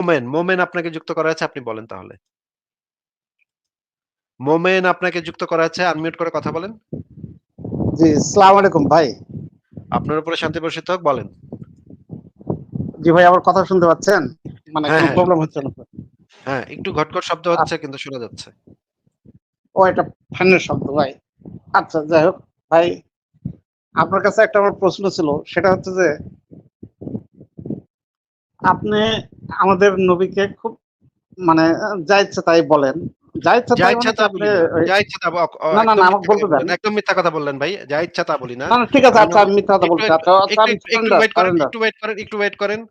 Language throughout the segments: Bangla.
মোমেন, মোমেন আপনাকে যুক্ত করা হয়েছে আপনি বলেন তাহলে। মোমেন আপনাকে যুক্ত করা হয়েছে আনমিউট করে কথা বলেন। জি, আসসালামু আলাইকুম ভাই। আপনার উপরে শান্তি বর্ষিত হোক বলেন। জি ভাই আমার কথা শুনতে পাচ্ছেন? মানে হ্যাঁ, কোনো হ্যাঁ। প্রবলেম হচ্ছে না হ্যাঁ, একটু ঘটঘট শব্দ হচ্ছে কিন্তু শোনা যাচ্ছে। ও এটা ফ্যানের শব্দ ভাই। আচ্ছা যাই হোক ভাই আপনার কাছে একটা আমার প্রশ্ন ছিল সেটা হচ্ছে যে আপনি আমাদের নবীকে খুব মানে যা ইচ্ছা তাই বলেন। যা ইচ্ছা তাই ইচ্ছা কি তা আপনি বলি না। ওই- যা ইচ্ছা তা না, না, না, আমাকে বলতে দেন। একদম মিথ্যা কথা বললেন ভাই। যা ইচ্ছা তা বলি না। না না ঠিক আছে আচ্ছা আমি মিথ্যা কথা একটু বলছি আচ্ছা আচ্ছা একটু ওয়েট করেন, একটু ওয়েট করেন, একটু ওয়েট করেন।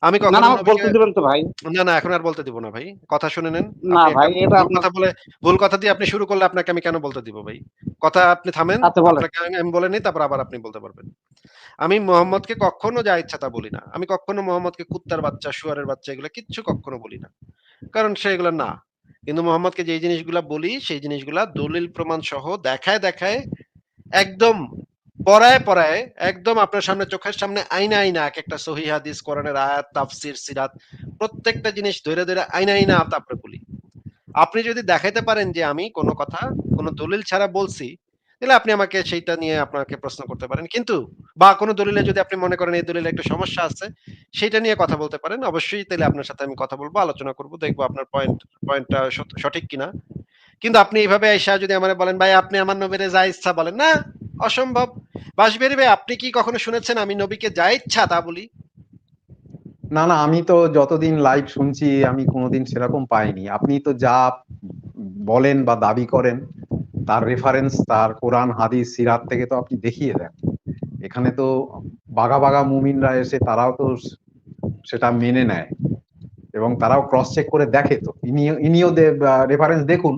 আমি না কখনো বলতে দিবেন তো ভাই। না, না এখন আর বলতে দিব না ভাই। কথা শুনে নেন। না ভাই এটা ভুল কথা বলে ভুল কথা দিয়ে আপনি শুরু করলে আপনাকে আমি কেন বলতে দিব ভাই? কথা আপনি থামেন। আচ্ছা আপনাকে আমি আমি বলে নিই তারপর আবার আপনি বলতে পারবেন। আমি মোহাম্মদকে কখনো যা ইচ্ছা তা বলি না। আমি কখনো মোহাম্মদকে কুত্তার বাচ্চা, শুয়ারের বাচ্চা এগুলো কিচ্ছু কখনো বলি না। কারণ সে এগুলো না। কিন্তু মোহাম্মদকে যেই জিনিসগুলা বলি সেই জিনিসগুলা দলিল প্রমাণ সহ দেখায়, দেখায় একদম পড়ায়, পড়ায় একদম আপনার সামনে চোখের সামনে আইনা, আইনা এক একটা সহিহ হাদিস, কোরআনের আয়াত, তাফসির সিরাত প্রত্যেকটা জিনিস ধইরা, ধইরা আইনা, আইনা তারপরে বলি। আপনি যদি দেখাইতে পারেন যে আমি কোনো কথা কোনো দলিল ছাড়া বলছি, তাহলে আপনি আমাকে সেইটা নিয়ে আপনাকে প্রশ্ন করতে পারেন। কিন্তু বা কোনো দলিলে যদি আপনি মনে করেন এই দলিলে একটু সমস্যা আছে, সেইটা নিয়ে কথা বলতে পারেন। অবশ্যই তাহলে আপনার সাথে আমি কথা বলব আলোচনা করব। দেখব আপনার পয়েন্ট পয়েন্টটা সঠ সঠিক কিনা। কিন্তু আপনি এইভাবে আইসা যদি আমারে বলেন, "ভাই আপনি আমার নবীরে যা ইচ্ছা বলেন।" না, অসম্ভব। বাঁশবিহারী ভাই আপনি কি কখনো শুনেছেন আমি নবীকে যা ইচ্ছা তা বলি? না না আমি তো যতদিন লাইভ শুনছি আমি কোনোদিন সেরকম পাইনি আপনি তো যা বলেন বা দাবি করেন তার রেফারেন্স তার কোরআন, হাদিস, সিরাত থেকে তো আপনি দেখিয়ে দেন। এখানে তো বাঘা বাঘা মুমিনরা এসে তারাও তো সেটা মেনে নেয় এবং তারাও ক্রস চেক করে দেখে তো। ইনিও রেফারেন্স দেখুন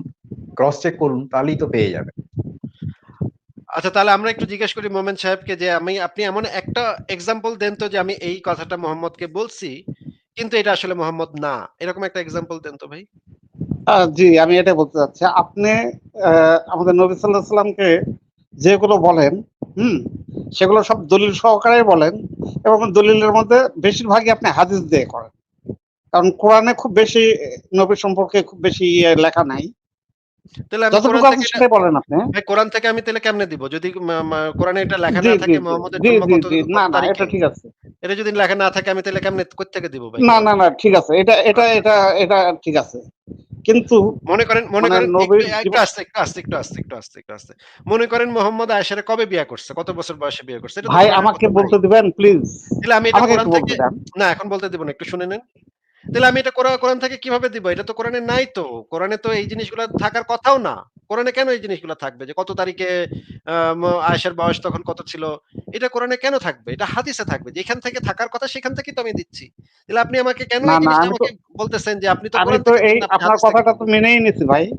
ক্রস চেক করুন, তাহলেই তো পেয়ে যাবে আচ্ছা তাহলে আমরা একটু জিজ্ঞেস করি মোমেন সাহেবকে যে আমি, আপনি এমন একটা এক্সাম্পল দেন তো যে আমি এই কথাটা মোহাম্মদকে বলছি, কিন্তু এটা আসলে মোহাম্মদ না। এরকম একটা এক্সাম্পল দেন তো ভাই। জি আমি এটা বলতে চাচ্ছি। আপনি আমাদের নবী সাল্লাহ সাল্লামকে যেগুলো বলেন হুম সেগুলো সব দলিল সহকারে বলেন এবং দলিলের মধ্যে বেশিরভাগই আপনি হাদিস দিয়ে করেন। কারণ কোরআনে খুব বেশি নবী সম্পর্কে খুব বেশি ইয়ে লেখা নাই। কোরআন থেকে বলেন আপনি। কোরআন থেকে আমি তাহলে কেমনে দিব? যদি কোরআনে এটা লেখা না থাকে মোহাম্মদের জন্ম কত না না এটা ঠিক আছে। এটা যদি লেখা না থাকে আমি তাহলে কেমনে কোথা থেকে দিব ভাই? না না না ঠিক আছে। এটা এটা এটা এটা ঠিক আছে। কিন্তু মনে করেন মনে করেন একটু- আস্তে একটু আস্তে একটু আস্তে একটু আস্তে একটু আস্তে। মনে করেন মোহাম্মদ আয়েশারে কবে বিয়ে করছে? কত বছর বয়সে বিয়ে করছে? ভাই আমাকে বলতে দিবেন প্লিজ তাহলে আমি এটা কোরআন থেকে না এখন বলতে দিব না একটু শুনে নেন। তাহলে আমি এটা কোরআন থেকে কীভাবে দিব? এটা তো কোরআনে নাই তো। কোরআনে তো এই জিনিসগুলো থাকার কথাও না। কোরআনে কেন এই জিনিসগুলো থাকবে? যে কত তারিখে ম- বয়স তখন কত ছিল? এটা কোরআনে কেন থাকবে? এটা হাদিসে থাকবে। যেখান থেকে থাকার কথা সেখান থেকে তো আমি দিচ্ছি। তাহলে আপনি আমাকে কেন এই জিনিসটা আমাকে বলতেছেন যে আপনি তো আমি তো এই আপনার কথাটা তো মেনেই নিছি ভাই।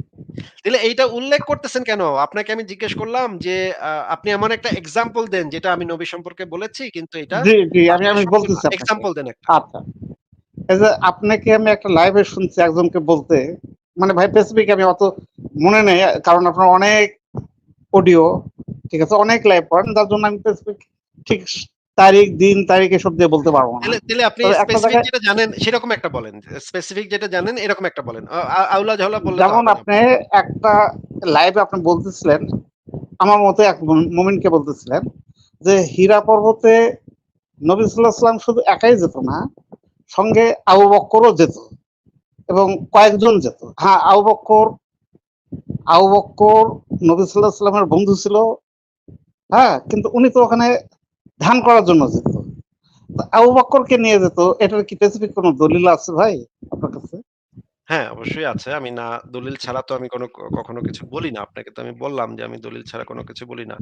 তাহলে এইটা উল্লেখ করতেছেন কেন? আপনাকে আমি জিজ্ঞেস করলাম যে আপনি এমন একটা এক্সাম্পল দেন যেটা আমি নবী সম্পর্কে বলেছি কিন্তু এটা জি জি আমি আমি বলতেছি। এক্সাম্পল দেন একটা। আচ্ছা। এই যে আপনাকে আমি একটা লাইভে শুনছি একজনকে বলতে। মানে ভাই স্পেসিফিক আমি অত মনে নেই কারণ আপনার অনেক অডিও ঠিক আছে অনেক লাইভ করেন তার জন্য আমি স্পেসিফিক ঠিক তারিখ দিন তারিখ এসব দিয়ে বলতে পারব না। তাহলে আপনি স্পেসিফিক যেটা জানেন সেরকম একটা বলেন স্পেসিফিক যেটা জানেন এরকম একটা বলেন। আউলা ঝাউলা বললে যেমন আপনি একটা লাইভে আপনি বলতেছিলেন আমার মতে এক মোমিনকে বলতেছিলেন যে হীরা পর্বতে নবী সাল্লাহ শুধু একাই যেত না সঙ্গে আবু বক্করও যেত এবং কয়েকজন যেত। হ্যাঁ আবু বক্কর আবু বক্কর নবী সাল্লাহ সাল্লামের বন্ধু ছিল। হ্যাঁ কিন্তু উনি তো ওখানে ধ্যান করার জন্য যেত। আবু বক্করকে নিয়ে যেত এটার কি স্পেসিফিক কোনো দলিল আছে ভাই আপনার কাছে? হ্যাঁ অবশ্যই আছে। আমি না দলিল ছাড়া তো আমি কোনো কখনো কিছু বলি না। আপনাকে তো আমি বললাম যে আমি দলিল ছাড়া কোনো কিছু বলি না।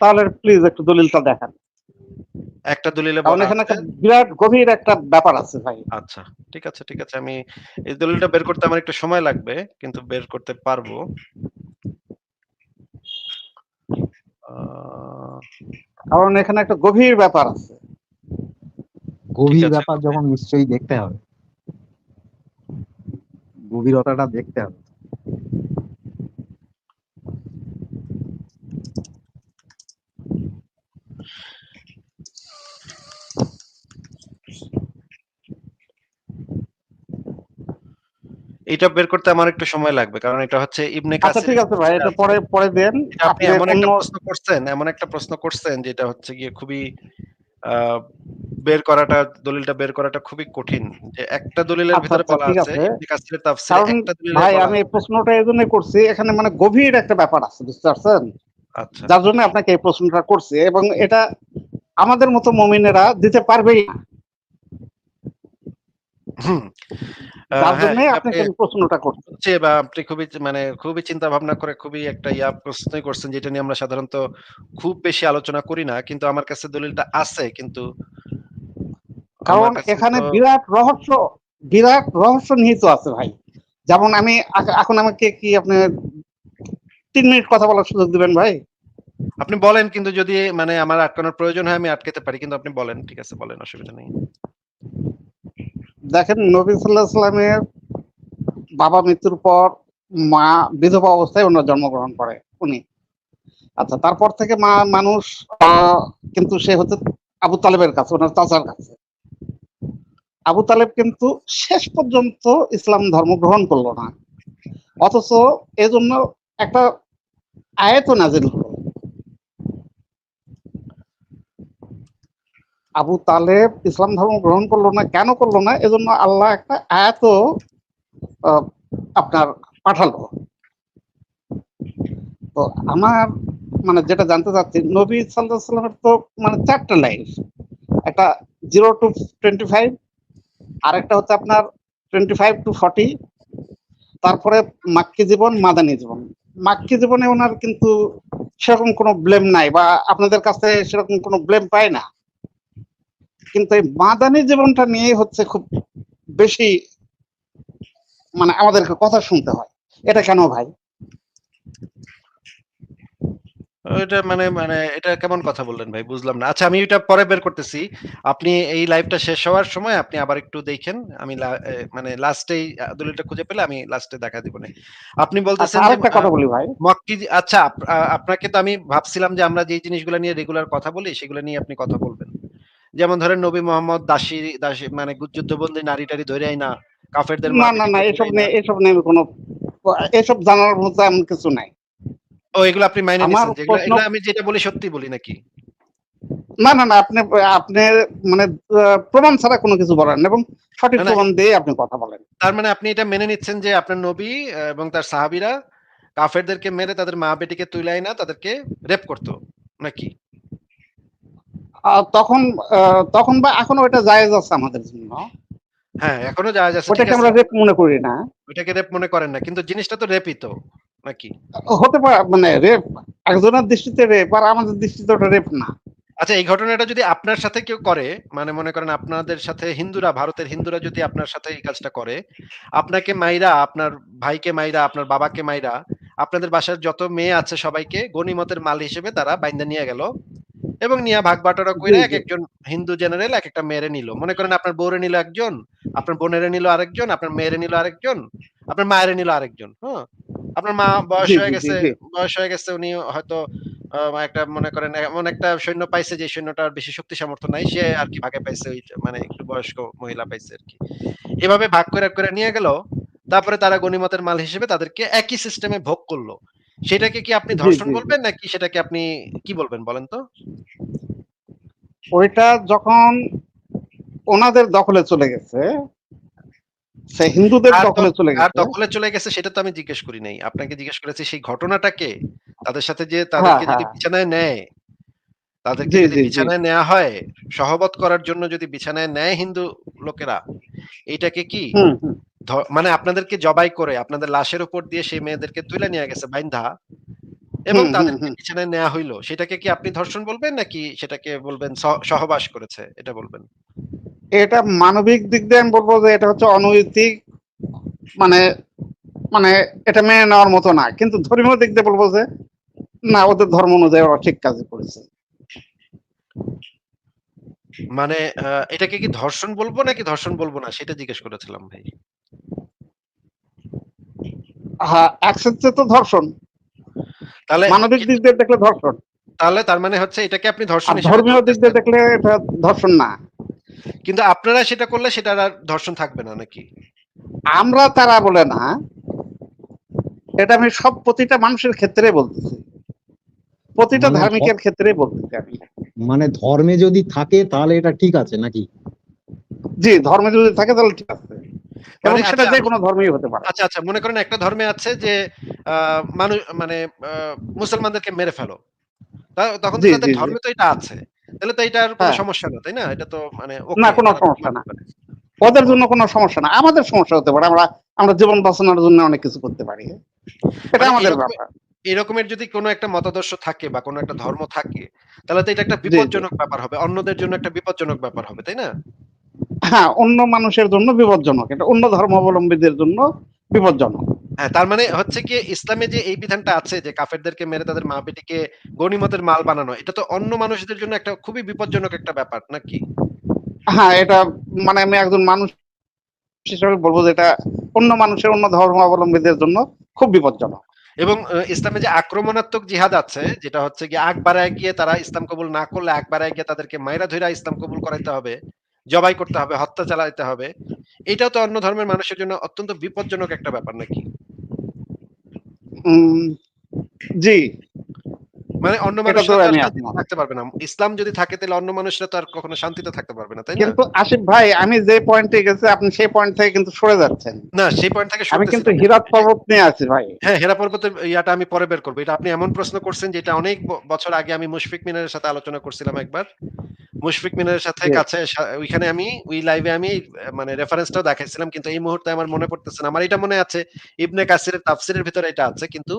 তাহলে প্লিজ একটু দলিলটা দেখান। একটা দলিলে কারণ বলা এখানে একটা বিরাট গভীর একটা ব্যাপার আছে ভাই। আচ্ছা ঠিক আছে ঠিক আছে। আমি এই দলিলটা বের করতে আমার একটু সময় লাগবে কিন্তু বের করতে পারব। আহ, কারণ এখানে একটা গভীর ব্যাপার আছে। গভীর ব্যাপার যখন নিশ্চয়ই দেখতে হবে। গভীরতাটা দেখতে হবে। এটা বের করতে আমার একটু সময় লাগবে কারণ এটা হচ্ছে ইবনে আচ্ছা কাসির ঠিক আছে ভাই এটা পরে পরে দেন। আপনি এমন একটা প্রশ্ন করছেন এমন একটা প্রশ্ন করছেন যেটা হচ্ছে গিয়ে খুবই বের করাটা দলিলটা বের করাটা খুবই কঠিন। যে একটা দলিলের আচ্ছা, ভিতরে আচ্ছা, বলা আছে। ইবনে কাসিরের তাফসীরে একটা দলিলে ভাই আমি এই প্রশ্নটা এই জন্য করছি এখানে মানে গভীর একটা ব্যাপার আছে বুঝতে পারছেন? আচ্ছা। যার জন্য আপনাকে এই প্রশ্নটা করছি এবং এটা আমাদের মতো মমিনেরা দিতে পারবেই না। হ্যাঁ, জন্য আপনাকে আপনি প্রশ্নটা করছি। বা আপনি খুবই মানে খুবই চিন্তা ভাবনা করে খুবই একটা ইয়া প্রশ্নই করছেন যেটা নিয়ে আমরা সাধারণত খুব বেশি আলোচনা করি না কিন্তু আমার কাছে দলিলটা আছে কিন্তু কারণ এখানে বিরাট রহস্য বিরাট রহস্য নিহিত আছে ভাই। যেমন আমি এখন আমাকে কি আপনি তিন মিনিট কথা বলার সুযোগ দিবেন ভাই? আপনি বলেন কিন্তু যদি মানে আমার আটকানোর প্রয়োজন হয় আমি আটকাতে পারি কিন্তু আপনি বলেন ঠিক আছে বলেন অসুবিধা নেই। দেখেন নবী সাল্লাহ সাল্লামের বাবা মৃত্যুর পর মা বিধবা অবস্থায় ওনার জন্মগ্রহণ করে, উনি। আচ্ছা তারপর থেকে মা মানুষ কিন্তু সে হচ্ছে আবু তালেবের কাছে, ওনার চাচার কাছে। আবু তালেব কিন্তু শেষ পর্যন্ত ইসলাম ধর্ম গ্রহণ করল না। অথচ এজন্য একটা আয়াত নাজিল আবু তালেব ইসলাম ধর্ম গ্রহণ করল না, কেন করল না? এজন্য আল্লাহ একটা আয়াত আপনার পাঠালো। তো আমার মানে যেটা জানতে চাচ্ছি, নবী সাল্লাহ সাল্লামের তো মানে চারটা লাইফ একটা জিরো টু টোয়েন্টি ফাইভ আর একটা হচ্ছে আপনার টোয়েন্টি ফাইভ টু ফর্টি, তারপরে মাক্কি জীবন, মাদানী জীবন। মাক্কি জীবনে ওনার কিন্তু সেরকম কোনো ব্লেম নাই বা আপনাদের কাছে সেরকম কোনো ব্লেম পায় না। কিন্তু এই মাদানী জীবনটা নিয়ে হচ্ছে খুব বেশি মানে আমাদেরকে কথা শুনতে হয়। এটা কেন ভাই? এটা মানে মানে এটা কেমন কথা বললেন ভাই? বুঝলাম না। আচ্ছা আমি এটা পরে বের করতেছি। আপনি এই লাইভটা শেষ হওয়ার সময় আপনি আবার একটু দেখেন। আমি মানে লাস্টেই দলিলটা খুঁজে পেলে আমি লাস্টে দেখা দিব না। আপনি আচ্ছা বলতেছেন আরেকটা কথা বলি ভাই। মক্কি আচ্ছা আপ- আপনাকে তো আমি ভাবছিলাম যে আমরা যে জিনিসগুলো নিয়ে রেগুলার কথা বলি সেগুলো নিয়ে আপনি কথা বলবেন। যেমন ধরেন নবী মোহাম্মদ দাসী দাসী মানে যুদ্ধবন্দী নারী টারি ধরে না কাফেরদের না না না এসব নিয়ে এসব নিয়ে কোনো এসব জানার মতো এমন কিছু নাই। ও এগুলো আপনি মাইনে নিছেন যেগুলো এগুলো আমি যেটা বলি সত্যি বলি নাকি? না না না আপনি আপনি মানে প্রমাণ ছাড়া কোনো কিছু বলেন না এবং সঠিক। প্রমাণ দিয়ে আপনি কথা বলেন। তার মানে আপনি এটা মেনে নিচ্ছেন যে আপনার নবী এবং তার সাহাবীরা কাফেরদেরকে মেরে তাদের মা বেটিকে তুলাই না তাদেরকে রেপ করতো নাকি? তখন তখন বা এখনও ওটা জায়েজ আছে আমাদের জন্য। হ্যাঁ এখনও যাচ্ছে ঠিক ওটাকে আমরা রেপ মনে করি না। ওইটাকে রেপ মনে করেন না কিন্তু জিনিসটা তো রেপই তো নাকি? হতে পারে মানে রেপ একজনের দৃষ্টিতে রেপ আর আমাদের দৃষ্টিতে ওটা রেপ না। আচ্ছা এই ঘটনাটা যদি আপনার সাথে কেউ করে মানে মনে করেন আপনাদের সাথে হিন্দুরা ভারতের হিন্দুরা যদি আপনার সাথে এই কাজটা করে আপনাকে মাইরা আপনার ভাইকে মাইরা আপনার বাবাকে মাইরা আপনাদের বাসার যত মেয়ে আছে সবাইকে গনিমতের মাল হিসেবে তারা বাইন্দা নিয়ে গেল। এবং নিয়ে ভাগ বাটোয়ারা করে এক একজন হিন্দু জেনারেল এক একটা মেয়েরে নিল। মনে করেন আপনার বউরে নিল একজন আপনার বোনেরে নিল আরেকজন আপনার মেয়েরে নিল আরেকজন আপনার মায়েরে নিল আরেকজন হ্যাঁ? আপনার মা বয়স হয়ে গেছে বয়স হয়ে গেছে উনি হয়তো একটা মনে করেন এমন একটা সৈন্য পাইছে যে সৈন্যটার বেশি শক্তি সামর্থ্য নাই সে আর কি ভাগে পাইছে ওই মানে একটু বয়স্ক মহিলা পাইছে আর কি। এভাবে ভাগ করে করে নিয়ে গেল তারপরে তারা গনিমতের মাল হিসেবে তাদেরকে একই সিস্টেমে ভোগ করল। সেটাকে কি আপনি ধর্ষণ। বলবেন নাকি সেটাকে আপনি কি বলবেন বলেন তো ওইটা যখন ওনাদের দখলে চলে গেছে সে হিন্দুদের দখলে চলে আর গেছে দখলে চলে গেছে সেটা তো আমি জিজ্ঞেস করি নাই আপনাকে জিজ্ঞেস করেছি সেই ঘটনাটাকে তাদের সাথে যে তাদেরকে যদি হ্যাঁ। বিছানায় নেয় তাদেরকে যদি। বিছানায় নেওয়া হয় সহবত করার জন্য যদি বিছানায় নেয় হিন্দু লোকেরা এটাকে কি মানে আপনাদেরকে জবাই করে আপনাদের লাশের উপর দিয়ে সেই মেয়েদেরকে তুলে নিয়ে গেছে বাইন্ধা এবং তাদেরকে। বিছানায় নেওয়া হইল। সেটাকে কি আপনি ধর্ষণ বলবেন নাকি সেটাকে বলবেন সহবাস করেছে? এটা বলবেন। এটা মানবিক দিক দিয়ে আমি বলব যে এটা হচ্ছে অনৈতিক মানে মানে এটা মেনে নেওয়ার মতো না। কিন্তু ধর্মীয় দিক দিয়ে বলব যে না ওদের ধর্ম অনুযায়ী ওরা ঠিক কাজ করেছে। মানে এটাকে কি ধর্ষণ বলব নাকি ধর্ষণ বলব না? সেটা জিজ্ঞেস করেছিলাম ভাই। হ্যাঁ তো ধর্ষণ। তাহলে মানবিক দিক দিয়ে দেখলে ধর্ষণ। তাহলে তার মানে হচ্ছে এটাকে আপনি ধর্ষণ ধর্মীয় দিক দিয়ে দেখলে এটা ধর্ষণ না। কিন্তু আপনারা সেটা করলে সেটা আর ধর্ষণ থাকবে না নাকি? আমরা তারা বলে না। এটা আমি সব প্রতিটা মানুষের ক্ষেত্রে বলতেছি। প্রতিটা মানে ধার্মিকের ক্ষেত্রে বলতেছি আমি। মানে ধর্মে যদি থাকে তাহলে এটা ঠিক আছে নাকি? জি ধর্মে যদি থাকে তাহলে ঠিক আছে। এবং সেটা আচ্ছা, যে কোনো ধর্মই হতে পারে। আচ্ছা আচ্ছা মনে করেন একটা ধর্মে আছে যে আহ, মানুষ মানে মুসলমানদেরকে মেরে ফেলো। তখন তো তাদের। ধর্মে তো এটা আছে। তাহলে তো এটার কোনো হ্যাঁ। সমস্যা না তাই না? এটা তো মানে না, কোনো সমস্যা না। ওদের জন্য কোনো সমস্যা না। আমাদের সমস্যা হতে পারে। আমরা আমরা জীবন বাঁচানোর জন্য অনেক কিছু করতে পারি। এটা মানে আমাদের ব্যাপার। এরকমের যদি কোনো একটা মতাদর্শ থাকে বা কোনো একটা ধর্ম থাকে তাহলে তো এটা একটা বিপজ্জনক ব্যাপার হবে। অন্যদের জন্য একটা বিপজ্জনক ব্যাপার হবে তাই না? হ্যাঁ অন্য মানুষের জন্য বিপজ্জনক। এটা অন্য ধর্মাবলম্বীদের জন্য বিপজ্জনক। হ্যাঁ তার মানে হচ্ছে কি ইসলামে যে এই বিধানটা আছে যে কাফেরদেরকে মেরে তাদের মা বেটিকে গনিমতের মাল বানানো এটা তো অন্য মানুষদের জন্য একটা খুবই বিপজ্জনক একটা ব্যাপার নাকি? হ্যাঁ এটা মানে আমি একজন মানুষ হিসেবে বলব যে এটা অন্য মানুষের অন্য ধর্মাবলম্বীদের জন্য খুব বিপজ্জনক। এবং ইসলামে যে আক্রমণাত্মক জিহাদ আছে যেটা হচ্ছে গিয়ে আগ বাড়ায় গিয়ে তারা ইসলাম কবুল না করলে আগ বাড়ায় গিয়ে তাদেরকে মাইরা ধইরা ইসলাম কবুল করাইতে হবে জবাই করতে হবে হত্যা চালাইতে হবে। এটাও তো অন্য ধর্মের মানুষের জন্য অত্যন্ত বিপজ্জনক একটা ব্যাপার নাকি? জি। মানে অন্য মানুষরা একমত। থাকতে পারবে না। ইসলাম যদি থাকে তাহলে অন্য মানুষরা তো আর কখনো শান্তিতে থাকতে পারবে না তাই না? কিন্তু আসিফ ভাই আমি যে পয়েন্টে গেছি আপনি সেই পয়েন্ট থেকে কিন্তু সরে যাচ্ছেন। না সেই পয়েন্ট থেকে আমি কিন্তু। হিরাত পর্বত নিয়ে আছি ভাই। হ্যাঁ হেরা পর্বতের ইয়াটা আমি পরে বের করব। এটা আপনি এমন প্রশ্ন করছেন যেটা অনেক বছর আগে আমি মুশফিক মিনারের সাথে আলোচনা করছিলাম একবার। মুশফিক মিনারের সাথে কাছে ওইখানে আমি ওই লাইভে আমি মানে রেফারেন্সটাও দেখাইছিলাম কিন্তু এই মুহূর্তে আমার মনে পড়তেছে না। আমার এটা মনে আছে ইবনে কাসিরের তাফসিরের ভিতরে এটা আছে কিন্তু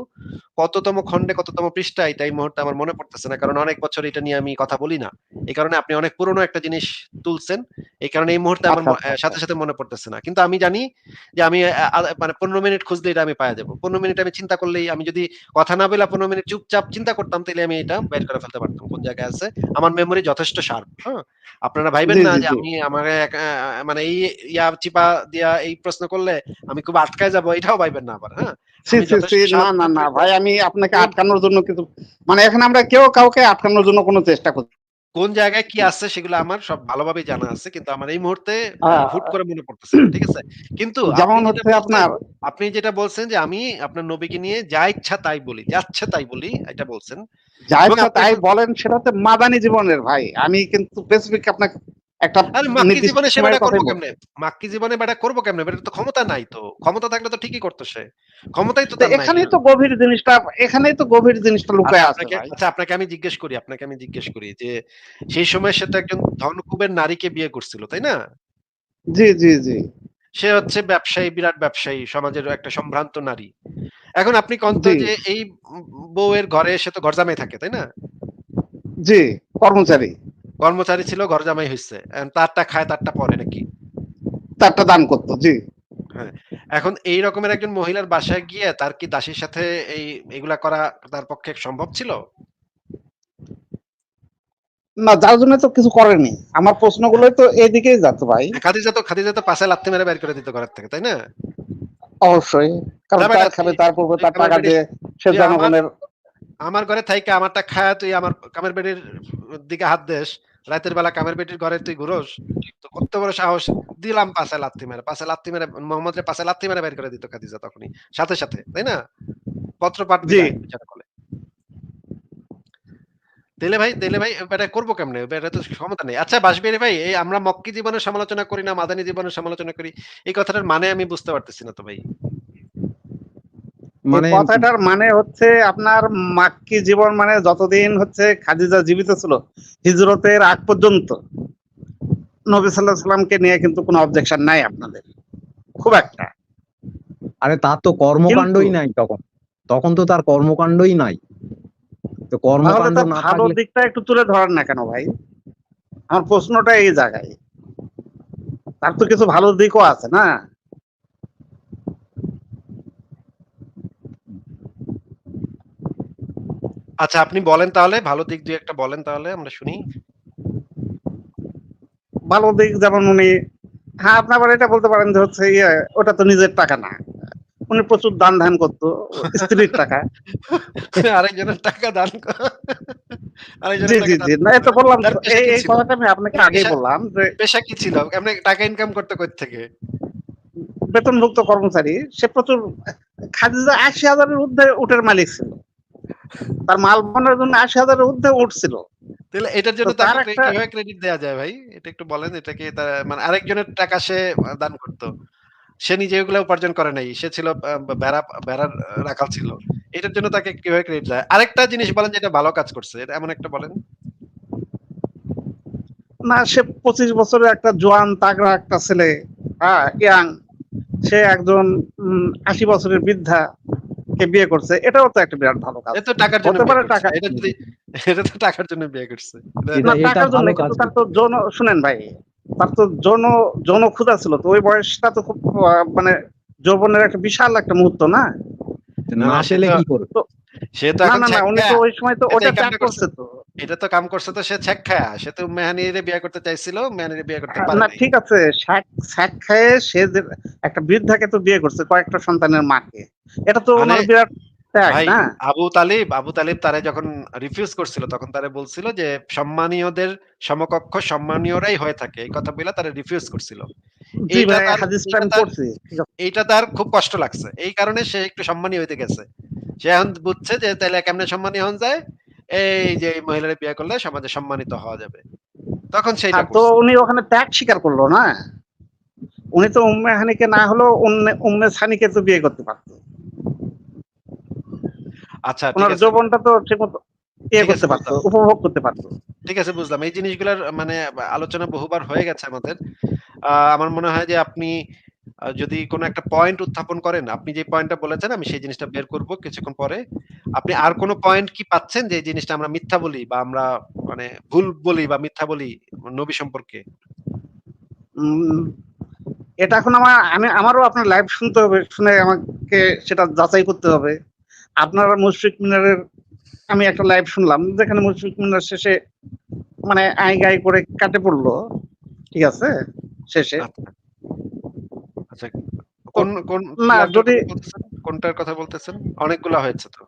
কততম খণ্ডে কততম পৃষ্ঠা এটা এই মুহূর্তে আমার মনে পড়তেছে না কারণ অনেক বছর এটা নিয়ে আমি কথা বলি না। এই কারণে আপনি অনেক পুরনো একটা জিনিস তুলছেন এই কারণে এই মুহূর্তে আমার ম- আচ্ছা, আচ্ছা, সাথে সাথে মনে পড়তেছে না। কিন্তু আমি জানি যে আমি মানে পনেরো মিনিট খুঁজলে এটা আমি পাওয়া যাব। পনেরো মিনিট আমি চিন্তা করলেই আমি যদি কথা না বলে পনেরো মিনিট চুপচাপ চিন্তা করতাম তাহলে আমি এটা বের করে ফেলতে পারতাম কোন জায়গায় আছে। আমার মেমোরি যথেষ্ট শার্প হ্যাঁ আপনারা ভাইবেন না যে। আমি আমার মানে এই ইয়া চিপা দিয়া এই প্রশ্ন করলে আমি খুব আটকায় যাব এটাও ভাইবেন না আবার হ্যাঁ? না না না ভাই আমি আপনাকে আটকানোর জন্য কিছু মানে এখানে আমরা কেউ কাউকে আটকানোর জন্য কোনো চেষ্টা করছি কোন জায়গায় কি আছে সেগুলো আমার সব ভালোভাবে জানা আছে কিন্তু আমার এই মুহূর্তে হুট করে মনে পড়তেছে ঠিক আছে? কিন্তু যেমন হচ্ছে আপনার আপনি যেটা বলছেন যে আমি আপনার নবীকে নিয়ে যা ইচ্ছা তাই বলি যাচ্ছে তাই বলি এটা বলছেন। যা ইচ্ছা তাই বলেন সেটা হচ্ছে মাদানি জীবনের ভাই। আমি কিন্তু স্পেসিফিক আপনাকে একটা মাক্কি জীবনে সে বেটা করব কেমনে? মাক্কি জীবনে বেটা করব কেমনে? বেটা তো ক্ষমতা নাই তো। ক্ষমতা থাকলে তো ঠিকই করতো সে। ক্ষমতাই তো এখানেই তো গভীর জিনিসটা এখানেই তো গভীর জিনিসটা লুকায় আচ্ছা, আছে আচ্ছা আপনাকে আমি জিজ্ঞেস করি আপনাকে আমি জিজ্ঞেস করি যে সেই সময় সে তো একজন ধনকুবের নারীকে বিয়ে করছিল তাই না? জি জি জি। সে হচ্ছে ব্যবসায়ী বিরাট ব্যবসায়ী সমাজের একটা সম্ভ্রান্ত নারী। এখন আপনি কন্ত যে এই বউয়ের ঘরে সে তো ঘর জামাই থাকে তাই না? জি কর্মচারী। কর্মচারী ছিল ঘর জামাই হয়েছে তারটা খায় তারটা পরে নাকি? তারটা দান করতো জি। এখন এই রকমের একজন মহিলার বাসায় গিয়ে তার কি দাসীর সাথে এই এগুলা করা তার পক্ষে সম্ভব ছিল? না যার জন্য তো কিছু করেনি। আমার প্রশ্নগুলো তো এইদিকেই যাচ্ছে ভাই। খাদিজা তো খাদিজা তো পাশে লাত্তি মেরে বের করে দিত ঘরের থেকে তাই না? অবশ্যই। কারণ তার খাবে তার পূর্বে তার আমার টাকা দিয়ে সে জনগণের আমার ঘরে থাইকা আমারটা খায় তুই আমার কামের বেটির দিকে হাত দেস। রাতের বেলা কামের বেটির ঘরে তুই ঘুরোস তো কত বড় সাহস। দিলাম পাশে লাত্তি মেরে পাশে লাত্তি মেরে মোহাম্মদ রে পাশে লাত্তি মেরে বের করে দিত খাদিজা তখনই। সাথে সাথে তাই না? পত্র পাঠ দিলে ভাই দিলে ভাই এটা করব কেমনে? এটা তো ক্ষমতা নেই। আচ্ছা বাসবিহারী ভাই এই আমরা মক্কি জীবনের সমালোচনা করি না মাদানী জীবনের সমালোচনা করি এই কথাটার মানে আমি বুঝতে পারতেছি না তো ভাই। মানে কথাটার মানে হচ্ছে আপনার মাক্কি জীবন মানে যতদিন হচ্ছে খাদিজা জীবিত ছিল হিজরতের আগ পর্যন্ত নবী সাল্লাহ সাল্লামকে নিয়ে কিন্তু কোনো অবজেকশন নাই আপনাদের। খুব একটা। আরে তার তো কর্মকাণ্ডই নাই তখন। তখন তো তার কর্মকাণ্ডই নাই। তো কর্মকাণ্ড না ভালো দিকটা একটু তুলে ধরেন না কেন ভাই? আমার প্রশ্নটা এই জায়গায়। তার তো কিছু ভালো দিকও আছে না? আচ্ছা আপনি বলেন তাহলে ভালো দিক দুই একটা বলেন তাহলে আমরা শুনি। ভালো দিক যেমন উনি হ্যাঁ আপনি আবার এটা বলতে পারেন যে হচ্ছে ইয়ে ওটা তো নিজের টাকা না। উনি প্রচুর দান ধ্যান করতো স্ত্রীর টাকা। আরেকজনের টাকা দান জি জি জি। না এটা বললাম এই? কথাটা আমি আপনাকে আগেই বললাম যে পেশা কি ছিল? এমনি টাকা ইনকাম করতে কই থেকে? বেতনভুক্ত কর্মচারী সে প্রচুর খাদিজা আশি হাজারের ঊর্ধ্বে উটের মালিক ছিল। তার মাল বহনের জন্য আশি হাজারের ঊর্ধ্বে উঠ ছিল তাহলে এটার জন্য তার কীভাবে ক্রেডিট দেওয়া যায় ভাই? এটা একটু বলেন এটাকে তার মানে আরেকজনের টাকা সে দান করতো। সে নিজে ওগুলো উপার্জন করে নাই সে ছিল আহ, ভেড়া ভেড়ার রাখাল ছিল। এটার জন্য তাকে কীভাবে ক্রেডিট দেয় আরেকটা জিনিস বলেন যেটা ভালো কাজ করছে এটা এমন একটা বলেন। না সে পঁচিশ বছরের একটা জোয়ান তাগড়া একটা ছেলে হ্যাঁ ইয়াং। সে একজন আশি বছরের বৃদ্ধা। কে বিয়ে করছে এটাও তো একটা বিরাট ভালো কাজ। এটা টাকার জন্য বিয়ে পারে করছে। টাকা- এটা যদি এটা তো টাকার জন্য বিয়ে করছে। না টাকার জন্য কিন্তু তার তো যৌন শুনেন ভাই তার তো যৌন যৌন ক্ষুধা ছিল তো ওই বয়সটা তো খুব মানে যৌবনের একটা বিশাল একটা মুহূর্ত না? না, না কি করবে? সে তো এখন না না উনি তো ওই সময় তো ওটা ত্যাগ করছে তো। এটা তো কাম করছে তো সে খায়া সে তো মেহানিরে বিয়ে করতে চাইছিল মেহানিরে বিয়ে করতে পারে না ঠিক আছে শাক শাক খেয়ে সে যে একটা বৃদ্ধাকে তো বিয়ে করছে কয়েকটা সন্তানের মাকে। এটা তো মানে- ওনার বিরাট ভাই আবু তালিব আবু তালিব তারে যখন রিফিউজ করছিল তখন তারে বলছিল যে সম্মানীয়দের সমকক্ষ সম্মানীয়রাই হয়ে থাকে। এই কথা বলে তারে রিফিউজ করছিল। এইটা তার- খুব কষ্ট লাগছে। এই কারণে সে একটু সম্মানী হইতে গেছে। সে এখন বুঝছে যে তাহলে কেমনে সম্মানী হন যায়? এই যে এই মহিলার বিয়ে করলে সমাজে সম্মানিত হওয়া যাবে। তখন সেইটা তো উনি ওখানে ত্যাগ স্বীকার করল না? উনি তো উম্মে হানিকে না হলেও উম্মে সানিকে তো বিয়ে করতে পারতো। আচ্ছা ঠিক ওনার আছে। যৌবনটা তো ঠিকমতো ইয়ে ঠিক করতে আছে, পারতো বুঝলাম। উপভোগ করতে পারতো। ঠিক আছে বুঝলাম। এই জিনিসগুলোর মানে আলোচনা বহুবার হয়ে গেছে আমাদের। আমার মনে হয় যে আপনি যদি কোনো একটা পয়েন্ট উত্থাপন করেন আপনি যে পয়েন্টটা বলেছেন আমি সেই জিনিসটা বের করব কিছুক্ষণ পরে। আপনি আর কোনো পয়েন্ট কি পাচ্ছেন যে এই জিনিসটা আমরা মিথ্যা বলি বা আমরা মানে ভুল বলি বা মিথ্যা বলি নবী সম্পর্কে? এটা এখন আমার আমি আমারও আপনার লাইভ শুনতে হবে শুনে আমাকে সেটা যাচাই করতে হবে। আপনারা মুশফিক মিনারের আমি একটা লাইভ শুনলাম যেখানে মুশফিক মিনার শেষে মানে আই গাই করে কাটে পড়ল। ঠিক আছে? শেষে। আচ্ছা। আচ্ছা কোন কোন না, যদি-? কোনটার কথা বলতেছেন? অনেকগুলা হয়েছে তো।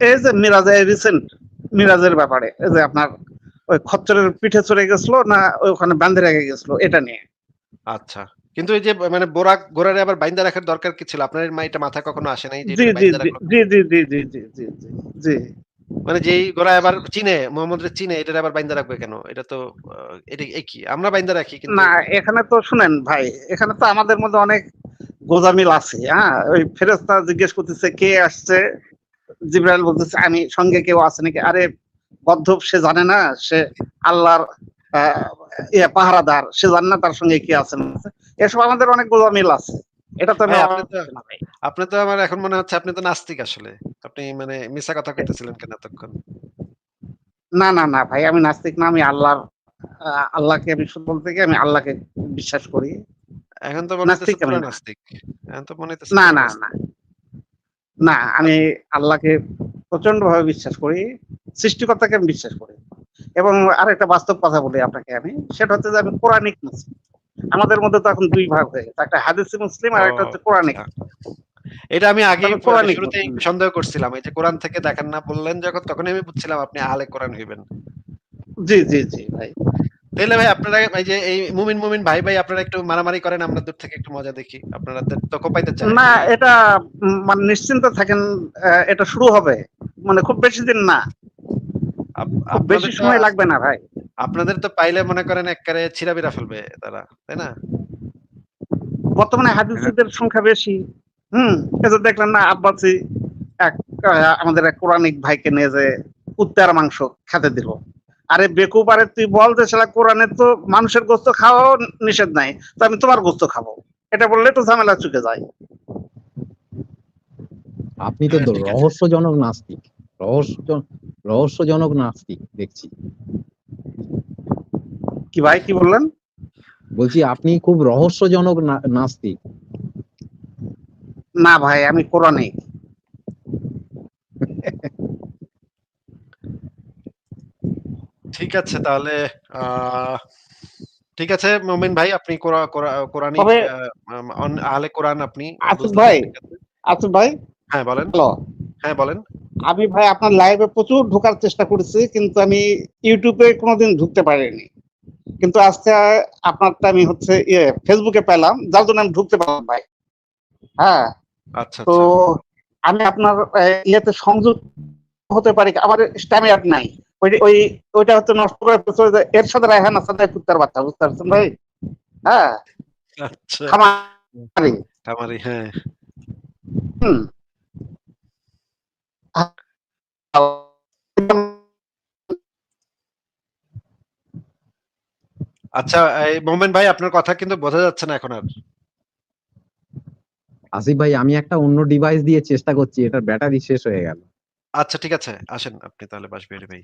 এই যে মিরাজের রিসেন্ট মিরাজের ব্যাপারে এই যে আপনার ওই খচ্চরের পিঠে চড়ে গেছিল না ওখানে বান্ধে রেখে গেছিল এটা নিয়ে? আচ্ছা। কিন্তু এই যে মানে বোরা ঘোরারে আবার বাইন্দা রাখার দরকার কি ছিল? আপনার মা এটা মাথা কখনো আসে নাই যে জি জি জি জি জি জি জি মানে যেই গোরা আবার চিনে মোহাম্মদরে চিনে এটা আবার বাইন্দা রাখবে কেন? এটা তো এটা কি? আমরা বাইন্দা রাখি কিন্তু না এখানে তো শুনেন ভাই এখানে তো আমাদের মধ্যে অনেক গোজামিল আছে হ্যাঁ? ওই ফেরেস্তা জিজ্ঞেস করতেছে কে আসছে? জিব্রাইল বলতেছে আমি সঙ্গে কেউ আছে নাকি? আরে বদ্ধ সে জানে না সে আল্লাহর পাহারাদার সে জানে না তার সঙ্গে কে আছে। এসব আমাদের অনেক গোজামিল আছে। এটা তো আপনি তো- আমার এখন মনে হচ্ছে আপনি তো নাস্তিক আসলে। আপনি মানে মিশা কথা কইতেছিলেন কেন এতক্ষণ? না না না ভাই আমি নাস্তিক না আমি আল্লাহর আল্লাহকে আমি শুধু বলতে গিয়ে আমি আল্লাহকে বিশ্বাস করি। এখন তো নাস্তিক আমি নাস্তিক। এখন তো মনে হচ্ছে না না না না আমি আল্লাহকে প্রচণ্ড ভাবে বিশ্বাস করি সৃষ্টিকর্তাকে আমি বিশ্বাস করি। এবং আরেকটা বাস্তব কথা বলি আপনাকে আমি। সেটা হচ্ছে যে আমি কোরআনিক মুসলিম। আমাদের মধ্যে তো এখন দুই ভাগ হয়ে গেছে। একটা হাদিসি মুসলিম আর একটা হচ্ছে কোরআনিক। এটা আমি আগে সন্দেহ করছিলাম। এই যে কোরআন থেকে দেখেন না বললেন যখন তখন আমি বুঝছিলাম আপনি আহলে কোরআন হইবেন। জি জি জি ভাই। তাহলে ভাই আপনারা এই যে এই মুমিন মুমিন ভাই ভাই আপনারা একটু মারামারি করেন আমরা দূর থেকে একটু মজা দেখি। আপনারা তো কোপাইতে চান? না এটা মানে নিশ্চিন্ত থাকেন এটা শুরু হবে। মানে খুব বেশি দিন না। বেশি সময় লাগবে না ভাই। আপনাদের তো পাইলে মনে করেন একবারে ছিড়াবিরা ফেলবে তারা তাই না? বর্তমানে হাদিসদের সংখ্যা বেশি। হুম দেখলেন না আব্বাসি এক আমাদের এক কোরআনিক ভাইকে নিয়ে যে কুত্তার মাংস খেতে দিল। আরে বেকুব আরে তুই বল যে সেটা কোরআনে তো মানুষের গোস্ত খাওয়াও নিষেধ নাই তো আমি তোমার গোস্ত খাব। এটা বললে তো ঝামেলা চুকে যায়। আপনি তো হ্যাঁ, রহস্যজনক নাস্তিক। রহস্য রহস্যজনক নাস্তিক দেখছি। কি ভাই কি বললেন? বলছি আপনি খুব রহস্যজনক নাস্তিক না ভাই আমি কোরআনিক। ঠিক আছে তাহলে আহ, ঠিক আছে মমিন ভাই আপনি কোরআ- কোরআ- কোরআনিক তবে- আহ, আহলে কোরআন আপনি আসিফ ভাই। আচ্ছা ভাই? হ্যাঁ বলেন। হ্যাঁ বলেন। আমি ভাই আপনার লাইভে প্রচুর ঢোকার চেষ্টা করেছি কিন্তু আমি ইউটিউবে কোনোদিন ঢুকতে পারিনি। কিন্তু আজকে আপনারটা আমি হচ্ছে ইয়ে ফেসবুকে পেলাম যার জন্য আমি ঢুকতে পারলাম ভাই। হ্যাঁ আচ্ছা তো আচ্ছা। আমি আপনার ইয়েতে সংযুক্ত হতে পারি? আমার স্ট্যামিনার নাই। ওই ওই ওইটা হচ্ছে নষ্ট করে এর সাথে রায়হান আসাদ কুত্তার বাচ্চা বুঝতে পারছেন ভাই? হ্যাঁ। আচ্ছা। খামারি। খামারি হ্যাঁ। হুম। আচ্ছা এই মোমেন ভাই আপনার কথা কিন্তু বোঝা যাচ্ছে না এখন আর। আসিফ ভাই আমি একটা অন্য ডিভাইস দিয়ে চেষ্টা করছি এটার ব্যাটারি শেষ হয়ে গেল। আচ্ছা ঠিক আছে আসেন আপনি তাহলে বাসবিহারী ভাই।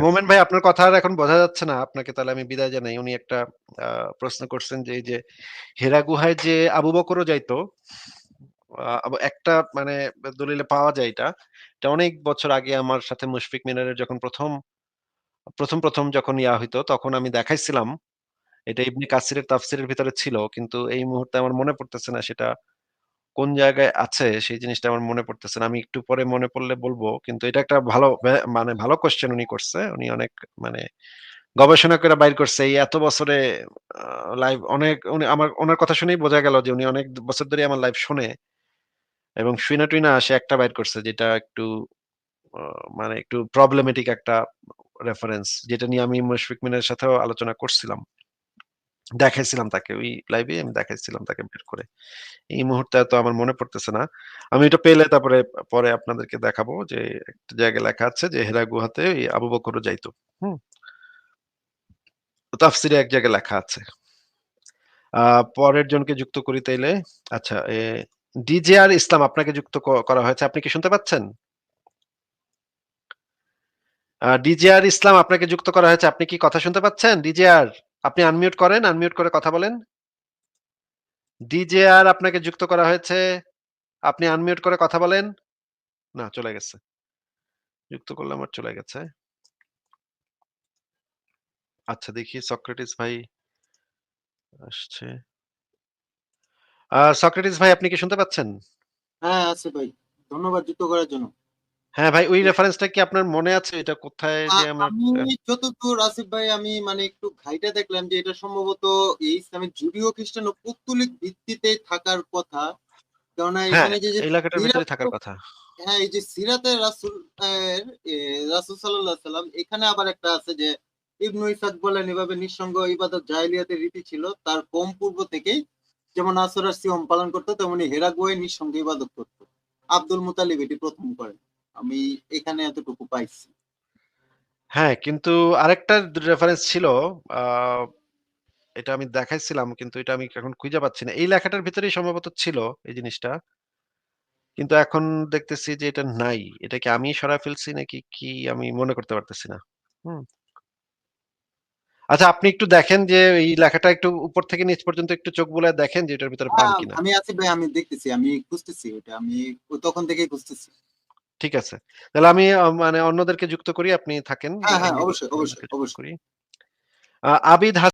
মোমেন ভাই আপনার কথা আর এখন বোঝা যাচ্ছে না আপনাকে তাহলে আমি বিদায় জানাই। উনি একটা আহ, প্রশ্ন করছেন যে এই যে হেরা গুহায় যে আবু বকরও যাইতো একটা মানে দলিলে পাওয়া যায় এটা। এটা অনেক বছর আগে আমার সাথে মুশফিক মিনারের যখন প্রথম প্রথম প্রথম যখন ইয়া হইতো, তখন আমি দেখাইছিলাম। এটা ইবনে কাসিরের তাফসিরের ভিতরে ছিল, কিন্তু এই মুহূর্তে আমার মনে পড়তেছে না সেটা কোন জায়গায় আছে, সেই জিনিসটা আমার মনে পড়তেছে না। আমি একটু পরে মনে পড়লে বলব, কিন্তু এটা একটা ভালো মানে ভালো কোশ্চেন উনি করছে। উনি অনেক মানে গবেষণা করে বাইর করছে। এই এত বছরে লাইভ অনেক, উনি আমার, ওনার কথা শুনেই বোঝা গেল যে উনি অনেক বছর ধরে আমার লাইভ শুনে। এবং শুইনা টুইনা সে একটা বাইর করছে যেটা একটু মানে একটু প্রবলেমেটিক একটা রেফারেন্স যেটা নিয়ে আমি মুশফিক মিনের সাথেও আলোচনা করছিলাম। দেখাইছিলাম তাকে ওই লাইভে আমি দেখাইছিলাম তাকে বের করে। এই মুহূর্তে তো আমার মনে পড়তেছে না। আমি এটা পেলে তারপরে, পরে আপনাদেরকে দেখাবো যে একটা জায়গায় লেখা আছে যে হেরা গুহাতে আবু বকরও যাইতো। হুম। তাফসিরে এক জায়গায় লেখা আছে। আহ পরের জনকে যুক্ত করি তাইলে আচ্ছা ডিজেআর ইসলাম আপনাকে যুক্ত করা হয়েছে, আপনি কি শুনতে পাচ্ছেন? ডিজেআর ইসলাম আপনাকে যুক্ত করা হয়েছে, আপনি কি কথা শুনতে পাচ্ছেন? ডিজেআর আপনি আনমিউট করেন আনমিউট করে কথা বলেন। ডিজেআর আপনাকে যুক্ত করা হয়েছে, আপনি আনমিউট করে কথা বলেন। না, চলে গেছে। যুক্ত করলাম আর চলে গেছে। আচ্ছা দেখি, সক্রেটিস ভাই আসছে। সক্রেটিস ভাই আপনি কি শুনতে পাচ্ছেন? হ্যাঁ আছে ভাই। ধন্যবাদ যুক্ত করার জন্য। হ্যাঁ ভাই ওই রেফারেন্সটা কি আপনার মনে আছে? এটা কোথায় যে আমার আমি যতদূর আসিফ ভাই আমি মানে একটু ঘাইটা দেখলাম যে এটা সম্ভবত এই ইসলামের জুডিও খ্রিস্টান ও পৌত্তলিক ভিত্তিতে থাকার কথা। কেননা হ্যাঁ এখানে যে যে এলাকাটার ভিতরে থাকার কথা। হ্যাঁ এই যে সিরাতে রাসুল রাসূল সাল্লাল্লাহু আলাইহি সাল্লাম এখানে আবার একটা আছে যে ইবনু ইসাক বলেন এভাবে নিঃসঙ্গ ইবাদত জাহেলিয়াতের রীতি ছিল তার কম পূর্ব থেকেই যেমন আসর আর সিয়ম পালন করতো, তেমনি হেরা গোয়ে নিঃসঙ্গ ইবাদত করতো। আব্দুল মুতালিব এটি প্রথম করেন। আমি এখানে এতটুকু পাইছি। হ্যাঁ কিন্তু আরেকটা রেফারেন্স ছিল এটা আমি দেখাইছিলাম, কিন্তু এটা আমি এখন খুঁজে পাচ্ছি না। এই লেখাটার ভিতরেই সম্ভবত ছিল এই জিনিসটা। কিন্তু এখন দেখতেছি যে এটা নাই। এটা কি আমি সরাই ফেলছি নাকি কি আমি মনে করতে পারতেছি না। হুম। আচ্ছা আপনি একটু দেখেন যে এই লেখাটা একটু উপর থেকে নিচ পর্যন্ত একটু চোখ বুলায় দেখেন যে এটার ভিতরে পান কিনা। আমি আছি ভাই আমি দেখতেছি আমি খুঁজতেছি ওটা আমি তখন থেকেই খুঁজতেছি। ঠিক আছে। তাহলে আমি মানে অন্যদেরকে যুক্ত করি আপনি থাকেন হ্যাঁ হ্যাঁ অবশ্যই অবশ্যই অবশ্যই। আবিদ